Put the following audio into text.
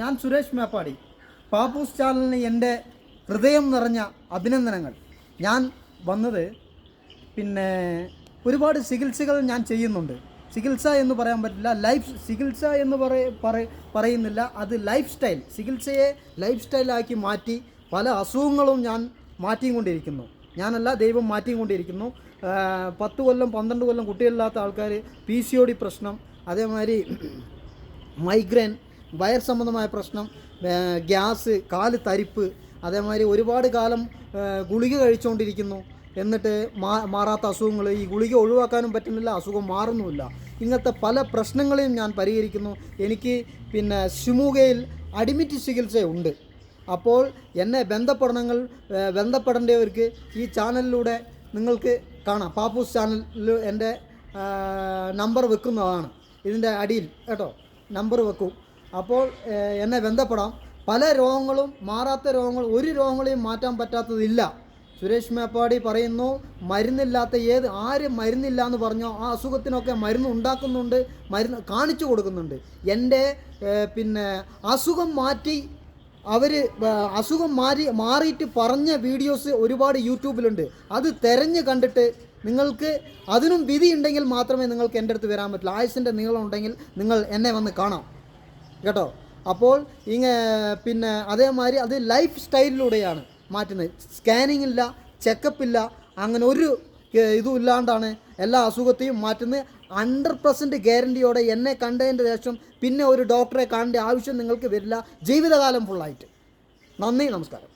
ഞാൻ സുരേഷ് മേപ്പാടി. പാപ്പൂസ് ചാനലിന് എന്റെ ഹൃദയം നിറഞ്ഞ അഭിനന്ദനങ്ങൾ. ഞാൻ വന്നത് പിന്നെ ഒരുപാട് ചികിത്സകൾ ഞാൻ ചെയ്യുന്നുണ്ട്. ചികിത്സ എന്ന് പറയാൻ പറ്റില്ല ലൈഫ് ചികിത്സ എന്ന് പറയ പറയുന്നില്ല. അത് ലൈഫ് സ്റ്റൈൽ. ചികിത്സയെ ലൈഫ് സ്റ്റൈലാക്കി മാറ്റി പല അസുഖങ്ങളും ഞാൻ മാറ്റിക്കൊണ്ടിരിക്കുന്നു. ഞാനല്ല ദൈവം മാറ്റിക്കൊണ്ടിരിക്കുന്നു. കൊണ്ടിരിക്കുന്നു പത്ത് കൊല്ലം പന്ത്രണ്ട് കൊല്ലം കുട്ടികളില്ലാത്ത ആൾക്കാർ പി സി ഒ ഡി പ്രശ്നം അതേമാതിരി മൈഗ്രെയിൻ വയർ സംബന്ധമായ പ്രശ്നം ഗ്യാസ് കാൽ തരിപ്പ് അതേമാതിരി ഒരുപാട് കാലം ഗുളിക കഴിച്ചുകൊണ്ടിരിക്കുന്നു എന്നിട്ട് മാ മാറാത്ത അസുഖങ്ങൾ ഈ ഗുളിക ഒഴിവാക്കാനും പറ്റുന്നില്ല അസുഖം മാറുന്നുമില്ല. ഇങ്ങനത്തെ പല പ്രശ്നങ്ങളെയും ഞാൻ പരിഹരിക്കുന്നു. എനിക്ക് പിന്നെ ശിമുകയിൽ അഡിമിറ്റ് ചികിത്സയുണ്ട്. അപ്പോൾ എന്നെ ബന്ധപ്പെടണങ്ങൾ ബന്ധപ്പെടേണ്ടവർക്ക് ഈ ചാനലിലൂടെ നിങ്ങൾക്ക് കാണാം. പാപ്പൂസ് ചാനലിൽ എന്റെ നമ്പർ വെക്കുന്നതാണ്. ഇതിന്റെ അടിയിൽ കേട്ടോ നമ്പർ വെക്കും. അപ്പോൾ എന്നെ ബന്ധപ്പെടാം. പല രോഗങ്ങളും മാറാത്ത രോഗങ്ങൾ ഒരു രോഗങ്ങളെയും മാറ്റാൻ പറ്റാത്തതില്ല. സുരേഷ് മേപ്പാടി പറയുന്നു മരുന്നില്ലാത്ത ഏത് ആര് മരുന്നില്ല എന്ന് പറഞ്ഞോ ആ അസുഖത്തിനൊക്കെ മരുന്ന് ഉണ്ടാക്കുന്നുണ്ട് മരുന്ന് കാണിച്ചു കൊടുക്കുന്നുണ്ട്. എന്റെ പിന്നെ അസുഖം മാറ്റി അവർ അസുഖം മാറി മാറിയിട്ട് പറഞ്ഞ വീഡിയോസ് ഒരുപാട് യൂട്യൂബിലുണ്ട്. അത് തിരഞ്ഞ് കണ്ടിട്ട് നിങ്ങൾക്ക് അതിനും വിധി ഉണ്ടെങ്കിൽ മാത്രമേ നിങ്ങൾക്ക് എന്റെ അടുത്ത് വരാൻ പറ്റുള്ളൂ. ആയുസിന്റെ നീളം ഉണ്ടെങ്കിൽ നിങ്ങൾ എന്നെ വന്ന് കാണാം. കേട്ടോ? അപ്പോൾ ഇങ്ങ പിന്നെ അതേമാതിരി അത് ലൈഫ് സ്റ്റൈലിലൂടെയാണ് മാറ്റുന്നത്. സ്കാനിങ് ഇല്ല ചെക്കപ്പ് ഇല്ല അങ്ങനെ ഒരു ഇതും ഇല്ലാണ്ടാണ് എല്ലാ അസുഖത്തെയും മാറ്റുന്നത്. ഹൺഡ്രഡ് പെർസെന്റ് ഗ്യാരന്റിയോടെ എന്നെ കണ്ടതിന്റെ ശേഷം പിന്നെ ഒരു ഡോക്ടറെ കാണേണ്ട ആവശ്യം നിങ്ങൾക്ക് വരില്ല. ജീവിതകാലം ഫുള്ളായിട്ട് നന്ദി നമസ്കാരം.